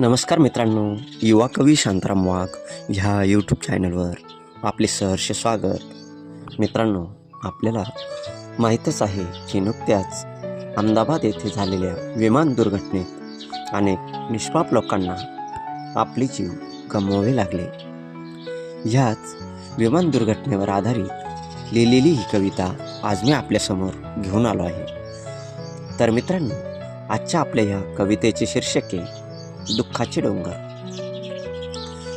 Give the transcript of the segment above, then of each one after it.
नमस्कार मित्रांनो युवा कवी शांताराम वाघ ह्या यूट्यूब चॅनलवर आपले सहर्ष स्वागत. मित्रांनो आपल्याला माहीतच आहे की नुकत्याच अहमदाबाद येथे झालेल्या विमान दुर्घटनेत अनेक निष्पाप लोकांना आपले जीव गमवावे लागले. ह्याच विमान दुर्घटनेवर आधारित लिहिलेली ही कविता आज मी आपल्यासमोर घेऊन आलो आहे. तर मित्रांनो आजच्या आपल्या ह्या कवितेचे शीर्षक आहे दुःखाचे डोंगर.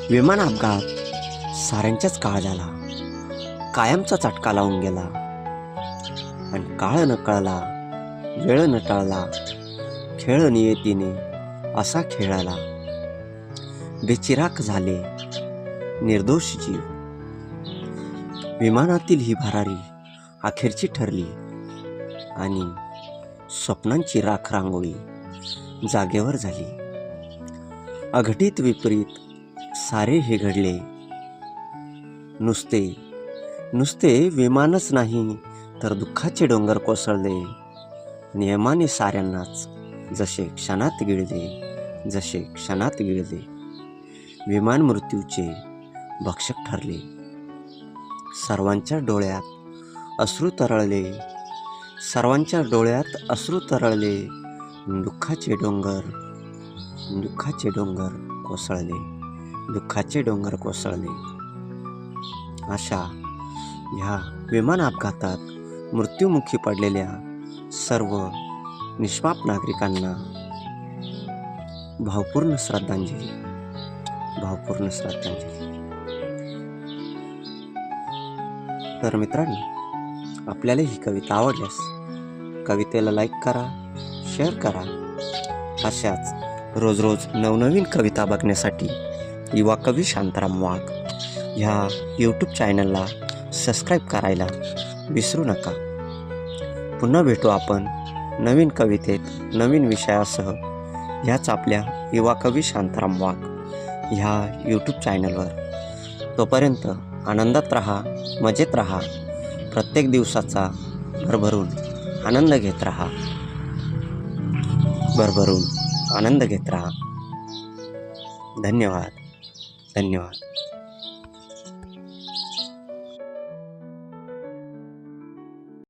विमान अपघात साऱ्यांच्याच काळ झाला. कायमचा चटका लावून गेला. आणि काळ न कळला वेळ न टळला खेळ नियतीने असा खेळाला. बेचिराक झाले निर्दोष जीव. विमानातील ही भरारी अखेरची ठरली आणि स्वप्नांची राख रांगोळी जागेवर झाली. अघटित विपरीत सारे हे घडले. नुसते नुसते विमानच नाही तर दुःखाचे डोंगर कोसळले. नियमाने साऱ्यांनाच जसे क्षणात गिळले जसे क्षणात गिळले. विमान मृत्यूचे भक्षक ठरले. सर्वांच्या डोळ्यात अश्रू तरळले. सर्वांच्या डोळ्यात अश्रू तरळले. दुःखाचे डोंगर दुःखाचे डोंगर कोसळले. दुःखाचे डोंगर कोसळले. अशा ह्या विमान अपघातात मृत्युमुखी पडलेल्या सर्व निष्पाप नागरिकांना भावपूर्ण श्रद्धांजली. भावपूर्ण श्रद्धांजली. तर मित्रांनो आपल्याला ही कविता आवडल्यास कवितेला लाईक करा शेअर करा. अशाच रोज रोज नवनवीन कविता बघण्यासाठी युवा कवी शांताराम वाघ ह्या यूट्यूब चॅनलला सबस्क्राईब करायला विसरू नका. पुन्हा भेटू आपण नवीन कवितेत नवीन विषयासह ह्याच आपल्या युवा कवी शांताराम वाघ ह्या यूट्यूब चॅनलवर तोपर्यंत आनंदात राहा मजेत राहा. प्रत्येक दिवसाचा भरभरून आनंद घेत राहा. भरभरून. आनंद घेत राहा. धन्यवाद. धन्यवाद.